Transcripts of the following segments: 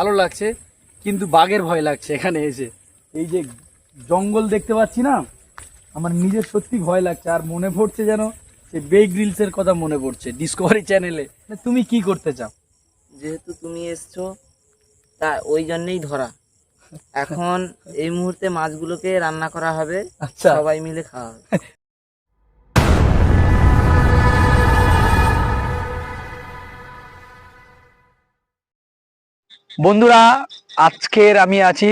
ভালো লাগছে কিন্তু বাঘের ভয় লাগছে এখানে এসে। এই যে জঙ্গল দেখতে পাচ্ছি না আমার নিজের সত্যি ভয় লাগছে আর মনে পড়ছে যেন সে বে গ্রিলসের কথা মনে পড়ছে ডিসকভারি চ্যানেলে তুমি কি করতে চাও? যেহেতু তুমি এসছো তা ওই জন্যেই ধরা। এখন এই মুহূর্তে মাছগুলোকে রান্না করা হবে আচ্ছা। সবাই মিলে খাওয়া হবে। বন্ধুরা, আজকের আমি আছি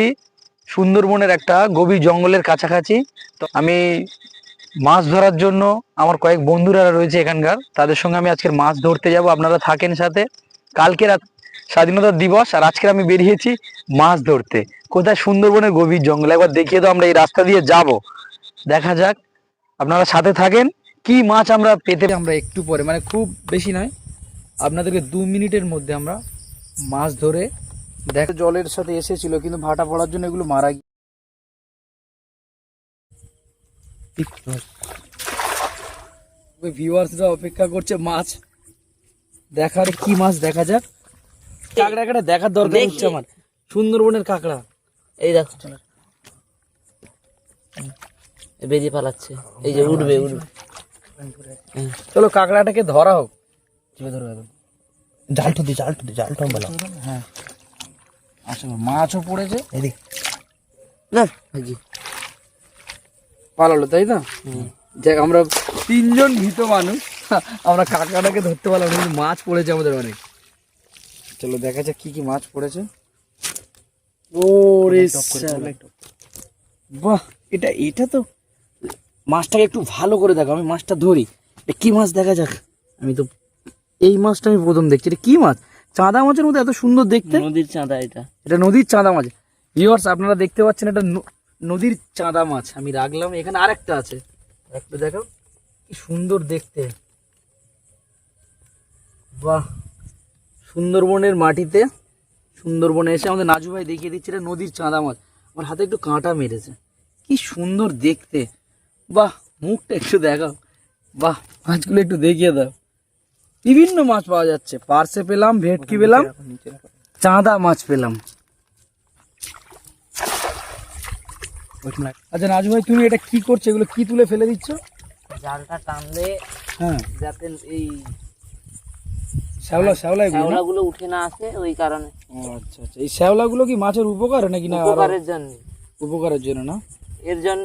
সুন্দরবনের একটা গভীর জঙ্গলের কাছাকাছি। তো আমি মাছ ধরার জন্য আমার কয়েক বন্ধুরা রয়েছে এখানকার। তাদের সঙ্গে আমি আজকের মাছ ধরতে যাব। আপনারা থাকেন সাথে। কালকে রাত স্বাধীনতা দিবস আর আজকে আমি বেরিয়েছি মাছ ধরতে। কোথায়? সুন্দরবনের গভীর জঙ্গল। একবার দেখিয়ে তো আমরা এই রাস্তা দিয়ে যাব। দেখা যাক, আপনারা সাথে থাকেন। কি মাছ আমরা পেতে আমরা একটু পরে মানে খুব বেশি নয়। আপনাদেরকে দু মিনিটের মধ্যে আমরা মাছ ধরে দেখ জলের সাথে এসেছিল কিন্তু ভাটা পড়ার জন্য এগুলো মারা গিয়ে ভিউয়ার্সরা অপেক্ষা করছে মাছ। দেখার কি মাছ দেখা যাক? কাঁকড়া কাঁকড়া দেখার দরকার হচ্ছে আমার। সুন্দরবনের কাঁকড়া। এই দেখো বেরিয়ে পালাচ্ছে। এই যে উঠবে উঠবে। হ্যাঁ। চলো কাঁকড়াটাকে ধরা হোক। ধরবে জালটা দি জালটা দি জালটা বলা। হ্যাঁ। আচ্ছা মাছও পড়েছে। এদিক। না জি পালালো তাই না যাক আমরা তিনজন ভীত মানুষ। আমরা কাঁকড়াটাকে ধরতে পারলাম কিন্তু মাছ পড়েছে আমাদের অনেক। চলো দেখা যাক কি কি মাছ পড়েছে। ও রে বাহ এটা এটা তো মাছটাকে একটু ভালো করে দেখো আমি মাছটা ধরি। এটা কি মাছ দেখা যাক? আমি তো এই মাছটা আমি প্রথম দেখছি এটা কি মাছ? চাঁদা মাছের মতো এত সুন্দর দেখতে। নদীর চাঁদা এটা। এটা নদীর চাঁদা মাছ। ভিউয়ার্স আপনারা দেখতে পাচ্ছেন এটা নদীর চাঁদা মাছ। আমি রাখলাম এখানে আরেকটা আছে। একটু দেখো কি সুন্দর দেখতে। বাহ সুন্দরবনের মাটিতে সুন্দরবনে এসে আমাদের নাজু ভাই দেখিয়ে দিচ্ছে এটা নদীর চাঁদা মাছ। আমার হাতে একটু কাঁটা মেরেছে। কি সুন্দর দেখতে। বাহ মুখটা একটু দেখাও। বাহ মাছগুলো একটু দেখিয়ে দাও। বিভিন্ন মাছ পাওয়া যাচ্ছে। পার্সে পেলাম ভেটকি পেলাম চাঁদা মাছ পেলাম। আচ্ছা নাজু ভাই তুমি এটা কি করছ? এগুলো কি তুলে ফেলে দিচ্ছ? জালটা টানলে হ্যাঁ। যাতে এই শ্যাওলা শ্যাওলা শ্যাওলাগুলো উঠে না আসে ওই কারণে। আচ্ছা আচ্ছা। এই শ্যাওলাগুলো কি মাছের উপকার নাকি না উপকারের জন্য। উপকারের জন্য না? এর জন্য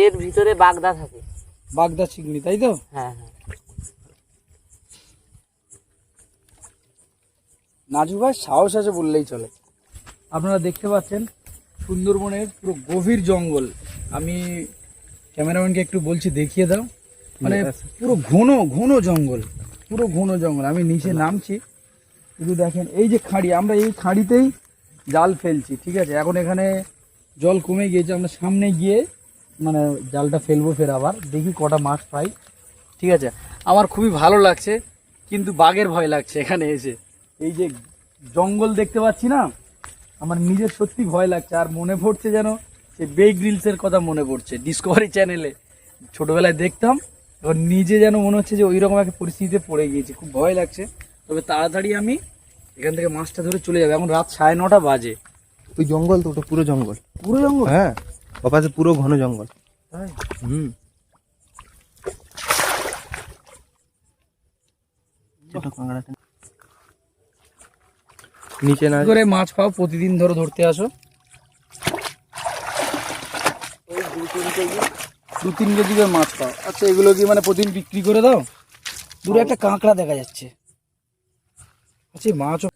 এর ভিতরে বাগদা থাকে। বাগদা চিংড়ি তাই তো? হ্যাঁ হ্যাঁ। নাজু ভাই সাহস আছে বললেই চলে। আপনারা দেখতে পাচ্ছেন সুন্দরবনের পুরো গভীর জঙ্গল। আমি ক্যামেরাম্যানকে একটু বলছি দেখিয়ে দাও। মানে পুরো ঘন ঘন জঙ্গল পুরো ঘন জঙ্গল। আমি নিচে নামছি। শুধু দেখেন এই যে খাঁড়ি আমরা এই খাঁড়িতেই জাল ফেলছি ঠিক আছে? এখন এখানে জল কমে গিয়েছে আমরা সামনে গিয়ে মানে জালটা ফেলব ফের আবার। দেখি কটা মাছ পাই ঠিক আছে? আমার খুবই ভালো লাগছে কিন্তু বাঘের ভয় লাগছে এখানে এসে। এই যে জঙ্গল দেখতে পাচ্ছি না আমার নিজের সত্যি ভয় লাগছে আর মনে পড়ছে যেন সে বে গ্রিলসের কথা মনে পড়ছে ডিসকভারি চ্যানেলে ছোটবেলায় দেখতাম এবার নিজে যেন মনে হচ্ছে যে ওই রকম একটা পরিস্থিতিতে পড়ে গিয়েছে খুব ভয় লাগছে। তবে তাড়াতাড়ি আমি এখান থেকে মাছটা ধরে চলে যাব এখন রাত সাড়ে নটা বাজে। ওই জঙ্গল তো ওটা পুরো জঙ্গল। পুরো জঙ্গল? হ্যাঁ ওপাশে পুরো ঘন জঙ্গল? হুম। নিচে না করে মাছ পাও প্রতিদিন ধরো ধরতে আসো। দু তিন কেজি করে মাছ পাও আচ্ছা এগুলো কি মানে প্রতিদিন বিক্রি করে দাও? দূরে একটা কাঁকড়া দেখা যাচ্ছে। আচ্ছা মাছও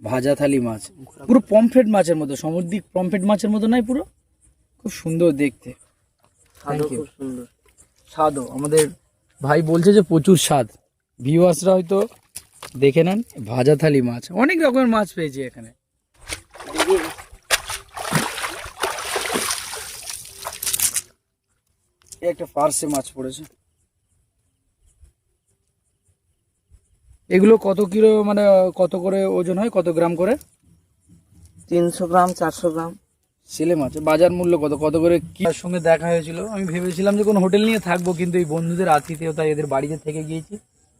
ভাজা থালি মাছ। পুরো পমফ্রেট মাছের মতো সামুদ্রিক পমফ্রেট মাছের মতো নাই পুরো? খুব সুন্দর দেখতে। স্বাদও খুব সুন্দর। স্বাদও। আমাদের ভাই বলছে যে প্রচুর স্বাদ। ভিউয়ার্সরা হয়তো দেখে নেন ভাজা থালি মাছ অনেক রকমের মাছ পেয়েছি এখানে। একটা পার্সে মাছ পড়েছে। এগুলো কত কিলো মানে কত করে ওজন হয়? কত গ্রাম করে? তিনশো গ্রাম চারশো গ্রাম। ছেলে মাছ বাজার মূল্য কত? কত করে কি? সঙ্গে দেখা হয়েছিল। আমি ভেবেছিলাম যে কোনো হোটেল নিয়ে থাকব কিন্তু এই বন্ধুদের আতিথেয়তা এদের বাড়িতে থেকে গিয়েছি।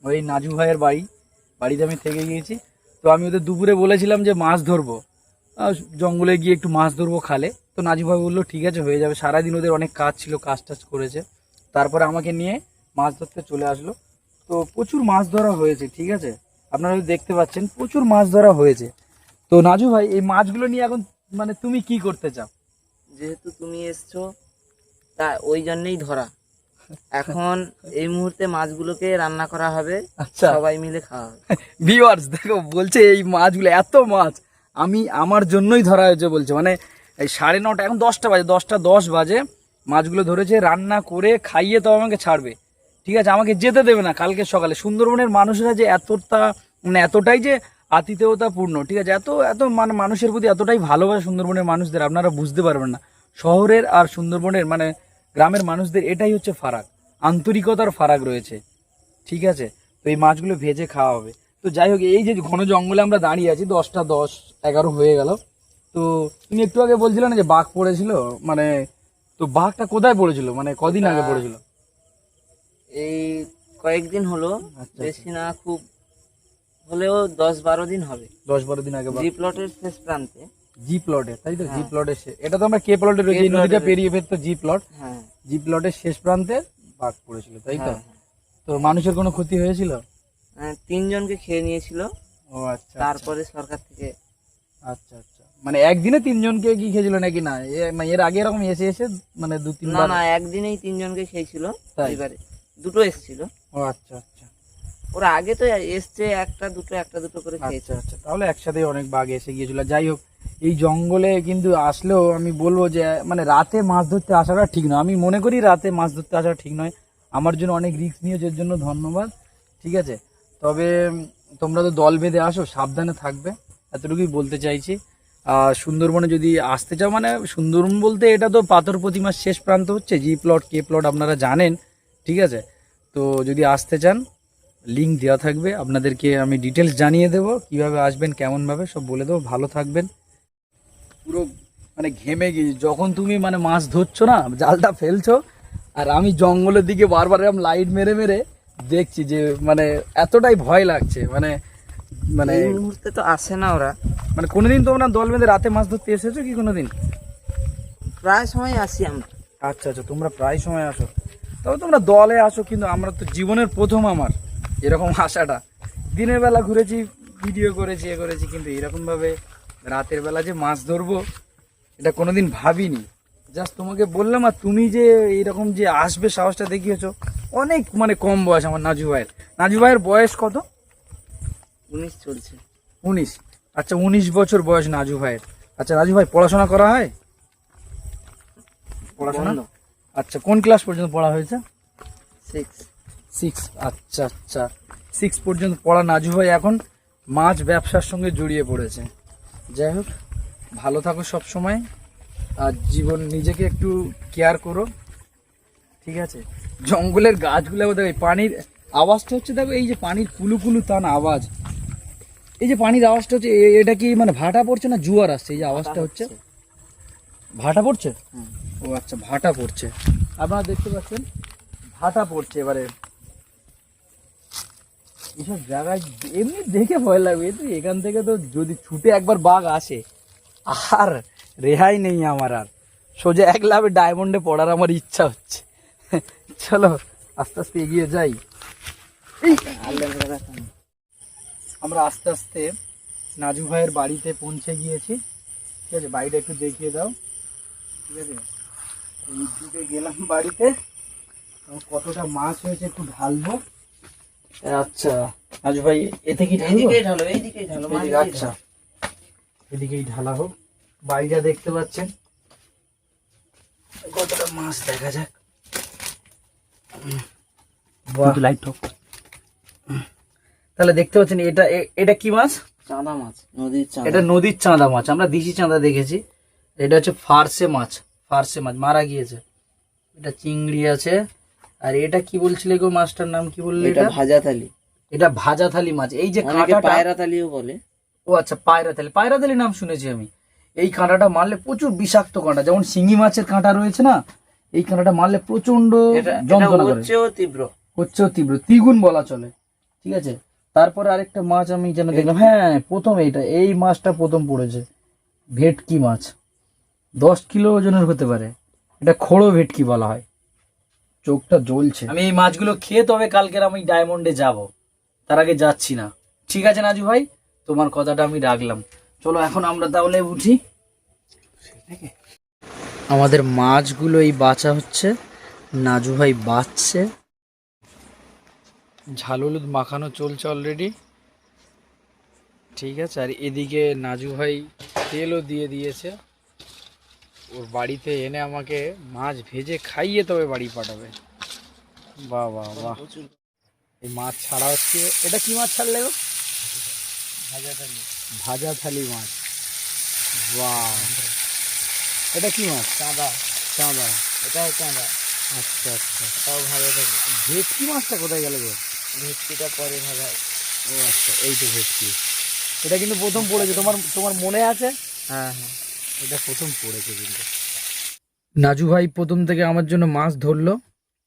ওই নাজু ভাইয়ের বাড়ি। বাড়িতে আমি থেকে গিয়েছি। তো আমি ওদের দুপুরে বলেছিলাম যে মাছ ধরবো। জঙ্গলে গিয়ে একটু মাছ ধরবো খালে। তো নাজিব ভাই বলল, ঠিক আছে, হয়ে যাবে। সারাদিন ওদের অনেক কাজ ছিল, কাজ টাজ করেছে। তারপরে আমাকে নিয়ে মাছ ধরতে চলে আসলো। তো প্রচুর মাছ ধরা হয়েছে, ঠিক আছে? আপনারা দেখতে পাচ্ছেন, প্রচুর মাছ ধরা হয়েছে। তো নাজু ভাই, এই মাছগুলো নিয়ে এখন মানে তুমি কি করতে চাও? যেহেতু তুমি এসছো, তা ওই জন্যেই ধরা। এখন এই মুহূর্তে মাছগুলোকে রান্না করা হবে। আচ্ছা। সবাই মিলে খাওয়া হবে। ভিউয়ার্স দেখো বলছে এই মাছগুলো এত মাছ। আমি আমার জন্যই ধরা হয়েছে বলছে। মানে এই সাড়ে নটা এখন দশটা বাজে দশটা দশ বাজে। মাছগুলো ধরেছে রান্না করে খাইয়ে তো আমাকে ছাড়বে। ঠিক আছে আমাকে যেতে দেবে না কালকে সকালে। সুন্দরবনের মানুষেরা যে এতটা মানে এতটাই যে আতিথেয়তাপূর্ণ ঠিক আছে এত এত মানে মানুষের প্রতি এতটাই ভালোবাসে সুন্দরবনের মানুষদের আপনারা বুঝতে পারবেন না। শহরের আর সুন্দরবনের মানে গ্রামের মানুষদের এটাই হচ্ছে ফারাক। আন্তরিকতার ফারাক রয়েছে। ঠিক আছে? তো এই মাছগুলো ভেজে খাওয়া হবে। তো যাই হোক এই যে ঘন জঙ্গলে আমরা দাঁড়িয়ে আছি দশটা দশ এগারো হয়ে গেল। তো তুমি একটু আগে বলছিলে না যে বাঘ পড়েছিল? মানে তো বাঘটা কোথায় পড়েছিল? মানে কদিন আগে পড়েছিল? এই কয়েকদিন হলো। আচ্ছা। বেশি না খুব হলেও দশ বারো দিন হবে। দশ বারো দিন আগে প্লটের শেষ প্রান্তে। জি প্লটে তাই তো? জি প্লটে এটা তো আমরা কে প্লটে রয়েছে নদীটা পেরিয়ে ফেরতো জি প্লট হ্যাঁ। জি প্লটের শেষ প্রান্তে বাঘ পড়েছিল তাই তো? হ্যাঁ, তো মানুষের কোনো ক্ষতি হয়েছিল? হ্যাঁ, তিনজনকে খেয়ে নিয়েছিল। ও আচ্ছা তারপরে সরকার থেকে আচ্ছা আচ্ছা। মানে একদিনে তিনজনকে কি খেয়েছিল নাকি না? মানে এর আগে এরকম এসে এসে মানে দু তিন না না একদিনেই তিনজনকে খেয়েছিল। দুটো এসেছিল। ও আচ্ছা আচ্ছা। ওরা আগে তো এসছে একটা দুটো একটা দুটো করে খেয়েছে। আচ্ছা। আচ্ছা তাহলে একসাথে অনেক বাঘ এসে গিয়েছিল। যাই হোক এই জঙ্গলে কিন্তু আসলেও আমি বলব যে মানে রাতে মাছ ধরতে আসাটা ঠিক নয়। আমি মনে করি রাতে মাছ ধরতে আসাটা ঠিক নয়। আমার জন্য অনেক রিস্ক নিয়েছে এর জন্য ধন্যবাদ। ঠিক আছে? তবে, তোমরা তো দল বেঁধে আসো, সাবধানে থাকবে। এতটুকুই বলতে চাইছি। আর সুন্দরবনে যদি আসতে চাও মানে সুন্দরবন বলতে এটা তো পাথর প্রতিমার শেষ প্রান্ত হচ্ছে জি প্লট কে প্লট আপনারা জানেন। ঠিক আছে? তো যদি আসতে চান লিঙ্ক দেওয়া থাকবে। আপনাদেরকে আমি ডিটেলস জানিয়ে দেবো, কীভাবে আসবেন, কেমনভাবে, সব বলে দেবো। ভালো থাকবেন। পুরো মানে ঘেমে গিয়ে যখন তুমি মানে মাছ ধরছো না জালটা ফেলছো আর আমি জঙ্গলের দিকে বারবার এরকম লাইট মেরে মেরে দেখছি যে মানে এতটাই ভয় লাগছে মানে মানে মুহূর্তে তো আসে না ওরা। মানে কোনোদিন তোমরা দল বেঁধে রাতে মাছ ধরতে এসেছ কি কোনোদিন? প্রায় সময় আসি আমরা। আচ্ছা আচ্ছা তোমরা প্রায় সময় আসো। তবে তোমরা দলে আসো কিন্তু আমরা তো জীবনের প্রথম আমার এরকম আসাটা দিনের বেলা ঘুরেছি ভিডিও করেছি এ করেছি কিন্তু এরকমভাবে রাতের বেলা যে মাছ ধরবো এটা কোনোদিন ভাবিনি। জাস্ট তোমাকে বললাম আর তুমি যে এরকম যে আসবে সাহসটা দেখিয়েছো অনেক মানে কম বয়স আমার নাজু ভাইয়ের। নাজু ভাইয়ের বয়স কত? উনিশ চলছে। উনিশ। আচ্ছা উনিশ বছর বয়স নাজু ভাইয়ের। আচ্ছা নাজু ভাই পড়াশোনা করা হয়? পড়াশোনা? আচ্ছা কোন ক্লাস পর্যন্ত পড়া হয়েছে? সিক্স সিক্স আচ্ছা আচ্ছা। সিক্স পর্যন্ত পড়া নাজু ভাই এখন মাছ ব্যবসার সঙ্গে জড়িয়ে পড়েছে। যাই হোক ভালো থাকো সব সময় আর জীবন নিজেকে একটু কেয়ার করো ঠিক আছে? জঙ্গলের গাছগুলো দেখো এই পানির আওয়াজটা হচ্ছে দেখো এই যে পানির কুলু কুলু তান আওয়াজ। এই যে পানির আওয়াজটা হচ্ছে এটা কি মানে ভাটা পড়ছে না জুয়ার আসছে? এই যে আওয়াজটা হচ্ছে। ভাটা পড়ছে। ও আচ্ছা ভাটা পড়ছে। আপনারা দেখতে পাচ্ছেন ভাটা পড়ছে এবারে। এইসব জায়গায় এমনি দেখে ভয় লাগবে। কিন্তু এখান থেকে তো যদি ছুটে একবার বাঘ আসে, আর রেহাই নেই আমার আর। সোজা এক লাভে ডায়মন্ডে পড়ার আমার ইচ্ছা হচ্ছে। চলো, আস্তে আস্তে এগিয়ে যাই। আমরা আস্তে আস্তে নাজু ভাইয়ের বাড়িতে পৌঁছে গিয়েছি। ঠিক আছে, বাড়িটা একটু দেখিয়ে দাও। ঠিক আছে? গেলাম বাড়িতে। কতটা মাছ হয়েছে একটু ঢালবো। আচ্ছা। নাজু ভাই এতে কি ঢালো এইদিকেই ঢালো আচ্ছা। এদিকেই ঢালা হোক। বাড়িটা দেখতে পাচ্ছেন? কতটা মাছ দেখা যাক। লাইট হোক। তাহলে দেখতে পাচ্ছেন এটা এটা কি মাছ? চাঁদা মাছ নদীর চাঁদা। এটা নদীর চাঁদা মাছ আমরা দিশি চাঁদা দেখেছি। এটা হচ্ছে ফার্সে মাছ ফার্সে মাছ মারা গিয়েছে। এটা চিংড়ি আছে। আর এটা কি বলছিলে গো মাছটার নাম? কি বললে এটা ভাজা থালি। এটা ভাজা থালি মাছ। এই যে কাঁটাটা পায়রা থালিও বলে। ও আচ্ছা পায়রা থালি। পায়রা থালি নাম শুনেছি আমি। এই কাঁটাটা মারলে প্রচুর বিষাক্ত কাঁটা। যেমন শিঙি মাছের কাঁটা রয়েছে না এই কাঁটাটা মারলে প্রচণ্ড যন্ত্রণা করে। তীব্র। হচ্ছেও তীব্র। দ্বিগুণ বলা চলে। ঠিক আছে? তারপরে আরেকটা মাছ আমি যেন দেখলাম। হ্যাঁ প্রথম এইটা। এই মাছটা প্রথম পড়েছে। ভেটকি মাছ। দশ কিলো ওজনের হতে পারে। এটা খোড়ো ভেটকি বলা হয়। চোখটা জ্বলছে। আমি এই মাছগুলো খেয়ে তবে কালকের আমি ডায়মন্ডে যাব। তার আগে যাচ্ছি না। ঠিক আছে নাজু ভাই? তোমার কথাটা আমি রাখলাম। চলো এখন আমরা তাহলে উঠি। আমাদের মাছগুলো এই বাঁচা হচ্ছে। নাজু ভাই বাঁচছে। ঝাল হলুদ মাখানো চলছে অলরেডি ঠিক আছে আর এদিকে নাজু ভাই তেলও দিয়ে দিয়েছে। ওর বাড়িতে এনে আমাকে মাছ ভেজে খাইয়ে তবে বাড়ি পাঠাবে। বাহ বাহ বাহ। এই মাছ ছাড়া হচ্ছে এটা কি মাছ ছাড়লে গো? ভাজা থালি। ভাজা থালি মাছ। বাহ। এটা কি মাছ? চাঁদা। চাঁদা। এটাও চাঁদা। আচ্ছা আচ্ছা। তাও ভালো থাকে ভেটকি মাছটা কোথায় গেল গো? ভেটকিটা পরে ভাজা। ও আচ্ছা এই তো ভেটকি। এটা কিন্তু প্রথম পড়েছে। তোমার তোমার মনে আছে? হ্যাঁ হ্যাঁ। এটা প্রথম পড়েছে কিন্তু। নাজু ভাই প্রথম থেকে আমার জন্য মাছ ধরলো,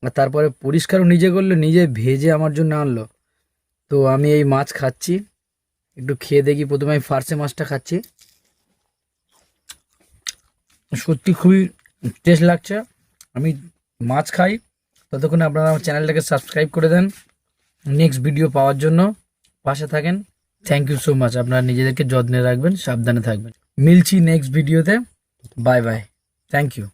আর তারপরে পরিষ্কারও নিজে করল, নিজে ভেজে আমার জন্য আনলো। তো আমি এই মাছ খাচ্ছি, একটু খেয়ে দেখি, প্রথমে আমি ফার্সে মাছটা খাচ্ছি। সত্যি খুবই টেস্ট লাগছে। আমি মাছ খাই, ততক্ষণে আপনারা আমার চ্যানেলটাকে সাবস্ক্রাইব করে দেন। নেক্সট ভিডিও পাওয়ার জন্য পাশে থাকেন। থ্যাংক ইউ সো মাচ আপনারা নিজেদেরকে যত্নে রাখবেন, সাবধানে থাকবেন। মিলছি নেক্সট ভিডিওতে বাই বাই থ্যাংক ইউ